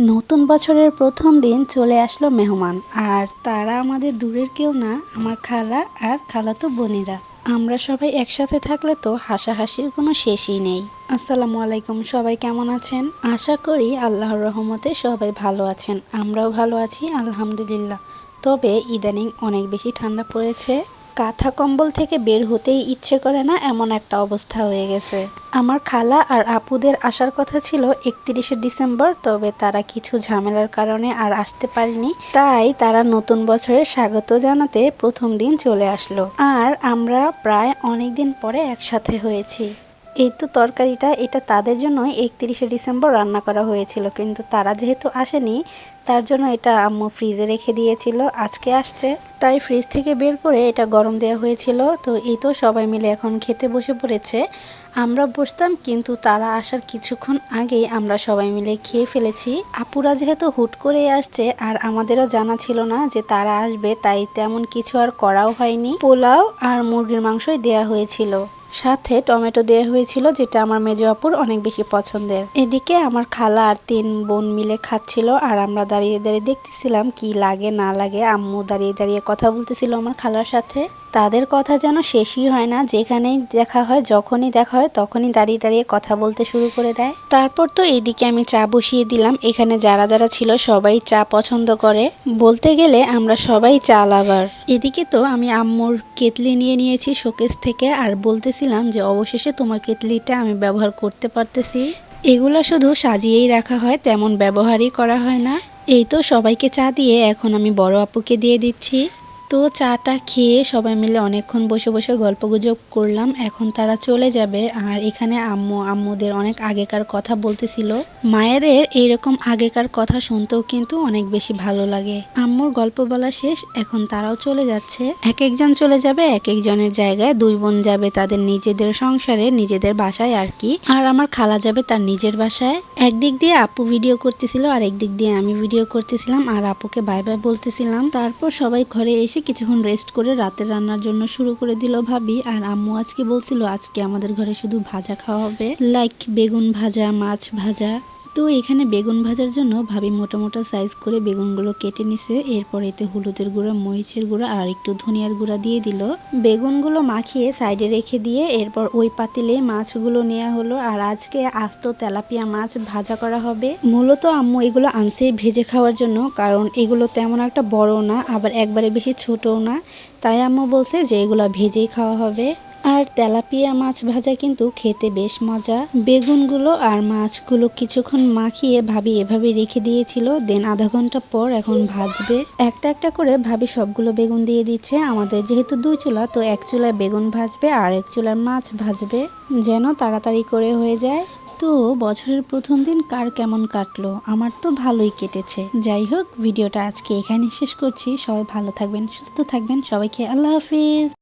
নতুন বছরের প্রথম দিন চলে আসলো মেহমান। আর তারা আমাদের দূরের কেউ না, আমার খালা আর খালাতো বোনেরা। আমরা সবাই একসাথে থাকলে তো হাসাহাসির কোনো শেষই নেই। আসসালামু আলাইকুম, সবাই কেমন আছেন? আশা করি আল্লাহর রহমতে সবাই ভালো আছেন। আমরাও ভালো আছি, আলহামদুলিল্লাহ। তবে ইদানিং অনেক বেশি ঠান্ডা পড়েছে। কাঁথা কম্বল থেকে বের হতেই ইচ্ছে করে না এমন একটা অবস্থা হয়ে গেছে। আমার খালা আর আপুদের আসার কথা ছিল একত্রিশে ডিসেম্বর, তবে তারা কিছু ঝামেলার কারণে আর আসতে পারেনি। তাই তারা নতুন বছরের স্বাগত জানাতে প্রথম দিন চলে আসলো। আর আমরা প্রায় অনেক দিন পরে একসাথে হয়েছি। এই তো তরকারিটা, এটা তাদের জন্য একত্রিশে ডিসেম্বর রান্না করা হয়েছিল, কিন্তু তারা যেহেতু আসেনি, তার জন্য এটা আম্মু ফ্রিজে রেখে দিয়েছিল, আজকে আসছে। তাই ফ্রিজ থেকে বের করে এটা গরম দেওয়া হয়েছিল, তো এই তো সবাই মিলে এখন খেতে বসে পড়েছে। আমরা বসতাম, কিন্তু তারা আসার কিছুক্ষণ আগেই আমরা সবাই মিলে খেয়ে ফেলেছি। আপুরা যেহেতু হুট করে আসছে, আর আমাদেরও জানা ছিল না যে তারা আসবে, তাই তেমন কিছু আর করাও হয়নি। পোলাও আর মুরগির মাংসই দেয়া হয়েছিল। সাথে টমেটো দেওয়া হয়েছিল, যেটা আমার মেজো আপুর অনেক বেশি পছন্দের। এদিকে আমার খালা আর তিন বোন মিলে খাচ্ছিল, আর আমরা দাঁড়িয়ে দাঁড়িয়ে দেখতেছিলাম কি লাগে না লাগে। আম্মু দাঁড়িয়ে দাঁড়িয়ে কথা বলতেছিল আমার খালার সাথে। তাদের কথা যেন শেষই হয় না, যেখানেই দেখা হয়, যখনই দেখা হয়, তখনই দাঁড়িয়ে দাঁড়িয়ে কথা বলতে শুরু করে দেয়। তারপর তো এইদিকে আমি চা বসিয়ে দিলাম। এখানে যারা যারা ছিল সবাই চা পছন্দ করে। বলতে গেলে আমরা সবাই চা লাভার। এদিকে তো আমি আম্মুর কেতলি নিয়ে নিয়েছি শোকেস থেকে, আর বলতেছিলাম যে অবশেষে তোমার কেতলিটা আমি ব্যবহার করতে পারতেছি। এগুলা শুধু সাজিয়েই রাখা হয়, তেমন ব্যবহারই করা হয় না। এই তো সবাইকে চা দিয়ে এখন আমি বড় আপুকে দিয়ে দিচ্ছি। তো চাটা খেয়ে সবাই মিলে অনেকক্ষণ বসে বসে গল্প গুজব করলাম। এখন তারা চলে যাবে। আর এখানে আম্মু, আম্মুদের অনেক আগেকার কথা বলতেছিল। মায়েদের এইরকম আগেকার কথা শুনতেও কিন্তু অনেক বেশি ভালো লাগে। আম্মুর গল্প বলা শেষ। এখন তারাও চলে যাচ্ছে। এক একজন চলে যাবে, এক একজনের জায়গায়। দুই বোন যাবে তাদের নিজেদের সংসারে, নিজেদের বাসায় আর কি। আর আমার খালা যাবে তার নিজের বাসায়। একদিক দিয়ে আপু ভিডিও করতেছিল আর একদিক দিয়ে আমি ভিডিও করতেছিলাম। আর আপুকে বাই বাই বলতেছিলাম। তারপর সবাই ঘরে এসে কিছুক্ষণ রেস্ট করে রাতের রান্নার জন্য শুরু করে দিল ভাবি। আর আম্মু আজকে বলছিল, আজকে আমাদের ঘরে শুধু ভাজা খাওয়া হবে। লাইক বেগুন ভাজা, মাছ ভাজা। তো এখানে বেগুন ভাজার জন্য ভাবি মোটা মোটা সাইজ করে বেগুনগুলো কেটে নিছে। এরপর এতে হলুদের গুঁড়া, মরিচের গুঁড়া আর একটু ধনিয়ার গুঁড়া দিয়ে দিল। বেগুনগুলো মাখিয়ে সাইডে রেখে দিয়ে এরপর ওই পাতিলে মাছগুলো নেওয়া হলো। আর আজকে আস্ত তেলাপিয়া মাছ ভাজা করা হবে। মূলত আম্মু এগুলো আনছে ভেজে খাওয়ার জন্য, কারণ এগুলো তেমন একটা বড় না, আবার একবারে বেশি ছোটও না। তাই আম্মু বলছে যে এগুলো ভেজেই খাওয়া হবে। আর তেলাপিয়া মাছ ভাজা কিন্তু খেতে বেশ মজা। বেগুনগুলো আর মাছগুলো কিছুক্ষণ মাখিয়ে ভাবি এভাবে রেখে দিয়েছিল, দেন আধা ঘণ্টা পর এখন ভাজবে। একটা একটা করে ভাবি সবগুলো বেগুন দিয়ে দিচ্ছে। আমাদের যেহেতু দুই চুলা, তো এক চুলায় বেগুন ভাজবে আর এক চুলায় মাছ ভাজবে, যেন তাড়াতাড়ি করে হয়ে যায়। তো বছরের প্রথম দিন কার কেমন কাটলো? আমার তো ভালোই কেটেছে। যাই হোক, ভিডিওটা আজকে এখানে শেষ করছি। সবাই ভালো থাকবেন, সুস্থ থাকবেন। সবাইকে আল্লাহ হাফিজ।